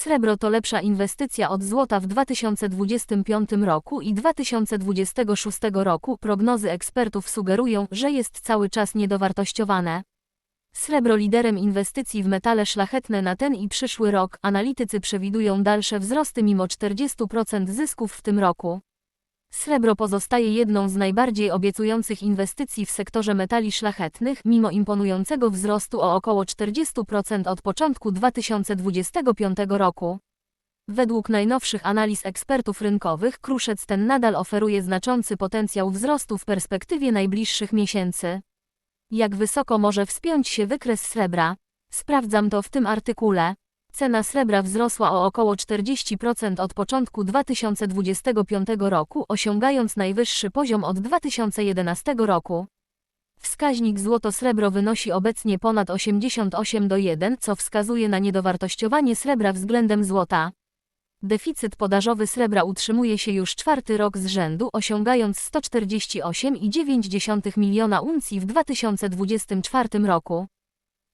Srebro to lepsza inwestycja od złota w 2025 roku i 2026 roku. Prognozy ekspertów sugerują, że jest cały czas niedowartościowane. Srebro liderem inwestycji w metale szlachetne na ten i przyszły rok. Analitycy przewidują dalsze wzrosty mimo 40% zysków w tym roku. Srebro pozostaje jedną z najbardziej obiecujących inwestycji w sektorze metali szlachetnych, mimo imponującego wzrostu o około 40% od początku 2025 roku. Według najnowszych analiz ekspertów rynkowych, kruszec ten nadal oferuje znaczący potencjał wzrostu w perspektywie najbliższych miesięcy. Jak wysoko może wspiąć się wykres srebra? Sprawdzam to w tym artykule. Cena srebra wzrosła o około 40% od początku 2025 roku, osiągając najwyższy poziom od 2011 roku. Wskaźnik złoto-srebro wynosi obecnie ponad 88 do 1, co wskazuje na niedowartościowanie srebra względem złota. Deficyt podażowy srebra utrzymuje się już czwarty rok z rzędu, osiągając 148,9 miliona uncji w 2024 roku.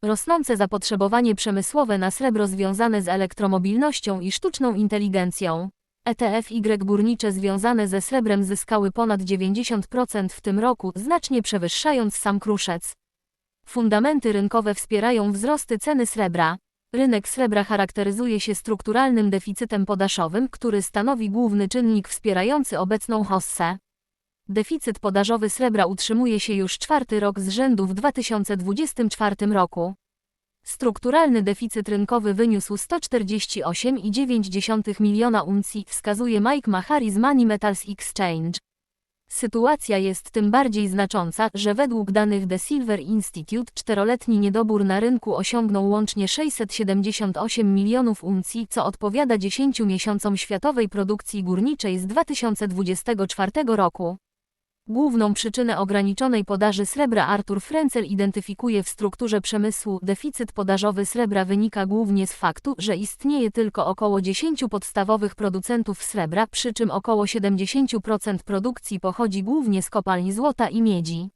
Rosnące zapotrzebowanie przemysłowe na srebro związane z elektromobilnością i sztuczną inteligencją. ETF Y górnicze związane ze srebrem zyskały ponad 90% w tym roku, znacznie przewyższając sam kruszec. Fundamenty rynkowe wspierają wzrosty ceny srebra. Rynek srebra charakteryzuje się strukturalnym deficytem podażowym, który stanowi główny czynnik wspierający obecną hossę. Deficyt podażowy srebra utrzymuje się już czwarty rok z rzędu w 2024 roku. Strukturalny deficyt rynkowy wyniósł 148,9 miliona uncji, wskazuje Mike Mahari z Money Metals Exchange. Sytuacja jest tym bardziej znacząca, że według danych The Silver Institute czteroletni niedobór na rynku osiągnął łącznie 678 milionów uncji, co odpowiada 10 miesiącom światowej produkcji górniczej z 2024 roku. Główną przyczynę ograniczonej podaży srebra Arthur Frenzel identyfikuje w strukturze przemysłu. Deficyt podażowy srebra wynika głównie z faktu, że istnieje tylko około 10 podstawowych producentów srebra, przy czym około 70% produkcji pochodzi głównie z kopalni złota i miedzi.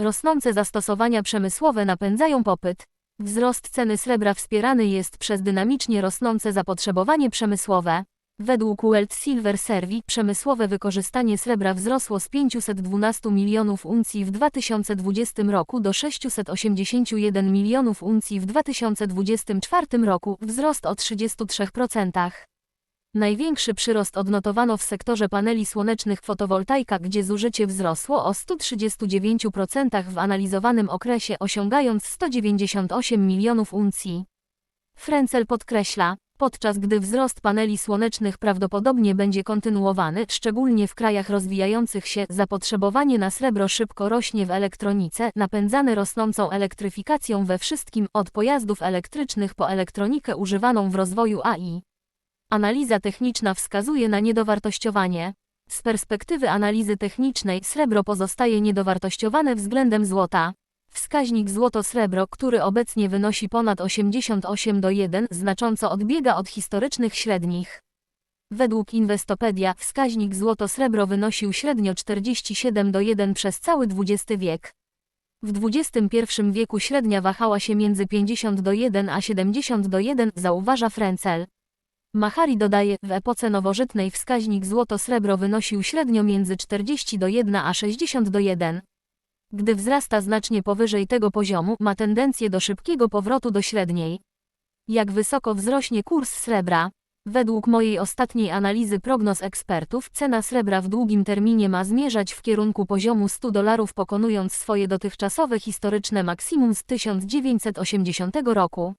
Rosnące zastosowania przemysłowe napędzają popyt. Wzrost ceny srebra wspierany jest przez dynamicznie rosnące zapotrzebowanie przemysłowe. Według World Silver Survey przemysłowe wykorzystanie srebra wzrosło z 512 milionów uncji w 2020 roku do 681 milionów uncji w 2024 roku, wzrost o 33%. Największy przyrost odnotowano w sektorze paneli słonecznych fotowoltaika, gdzie zużycie wzrosło o 139% w analizowanym okresie, osiągając 198 milionów uncji. Frenzel podkreśla, podczas gdy wzrost paneli słonecznych prawdopodobnie będzie kontynuowany, szczególnie w krajach rozwijających się, zapotrzebowanie na srebro szybko rośnie w elektronice, napędzane rosnącą elektryfikacją we wszystkim, od pojazdów elektrycznych po elektronikę używaną w rozwoju AI. Analiza techniczna wskazuje na niedowartościowanie. Z perspektywy analizy technicznej srebro pozostaje niedowartościowane względem złota. Wskaźnik złoto-srebro, który obecnie wynosi ponad 88 do 1, znacząco odbiega od historycznych średnich. Według Investopedia wskaźnik złoto-srebro wynosił średnio 47 do 1 przez cały XX wiek. W XXI wieku średnia wahała się między 50 do 1 a 70 do 1, zauważa Frencel. Mahari dodaje, w epoce nowożytnej wskaźnik złoto-srebro wynosił średnio między 40 do 1 a 60 do 1. Gdy wzrasta znacznie powyżej tego poziomu, ma tendencję do szybkiego powrotu do średniej. Jak wysoko wzrośnie kurs srebra? Według mojej ostatniej analizy prognoz ekspertów, cena srebra w długim terminie ma zmierzać w kierunku poziomu 100 dolarów pokonując swoje dotychczasowe historyczne maksimum z 1980 roku.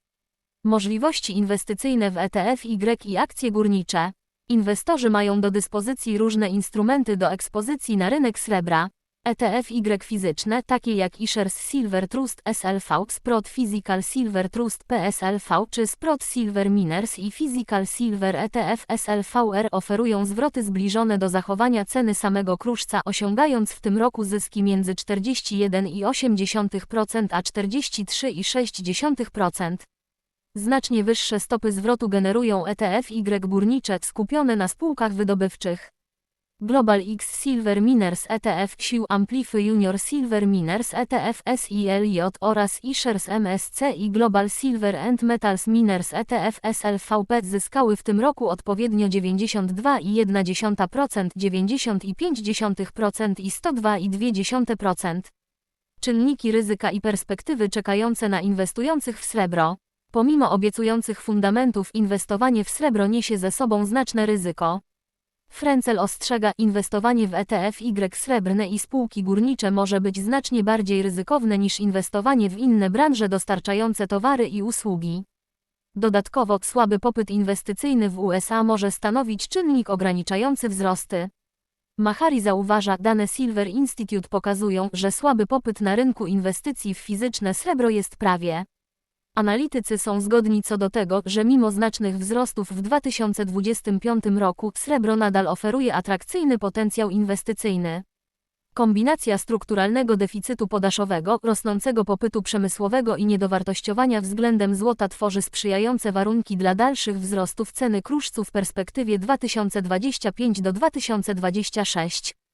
Możliwości inwestycyjne w ETF Y i akcje górnicze. Inwestorzy mają do dyspozycji różne instrumenty do ekspozycji na rynek srebra. ETF Y fizyczne, takie jak iShares Silver Trust SLV, Sprott Physical Silver Trust PSLV czy Sprott Silver Miners i Physical Silver ETF SLVR oferują zwroty zbliżone do zachowania ceny samego kruszca, osiągając w tym roku zyski między 41,8% a 43,6%. Znacznie wyższe stopy zwrotu generują ETF Y górnicze skupione na spółkach wydobywczych. Global X Silver Miners ETF Q Amplify Junior Silver Miners ETF SILJ oraz iShares MSC i Global Silver and Metals Miners ETF SLVP zyskały w tym roku odpowiednio 92,1%, 90,5% i 102,2%. Czynniki ryzyka i perspektywy czekające na inwestujących w srebro. Pomimo obiecujących fundamentów inwestowanie w srebro niesie ze sobą znaczne ryzyko. Frenzel ostrzega, inwestowanie w ETF Y srebrne i spółki górnicze może być znacznie bardziej ryzykowne niż inwestowanie w inne branże dostarczające towary i usługi. Dodatkowo słaby popyt inwestycyjny w USA może stanowić czynnik ograniczający wzrosty. Mahari zauważa, dane Silver Institute pokazują, że słaby popyt na rynku inwestycji w fizyczne srebro jest prawie. Analitycy są zgodni co do tego, że mimo znacznych wzrostów w 2025 roku, srebro nadal oferuje atrakcyjny potencjał inwestycyjny. Kombinacja strukturalnego deficytu podażowego, rosnącego popytu przemysłowego i niedowartościowania względem złota tworzy sprzyjające warunki dla dalszych wzrostów ceny kruszcu w perspektywie 2025 do 2026.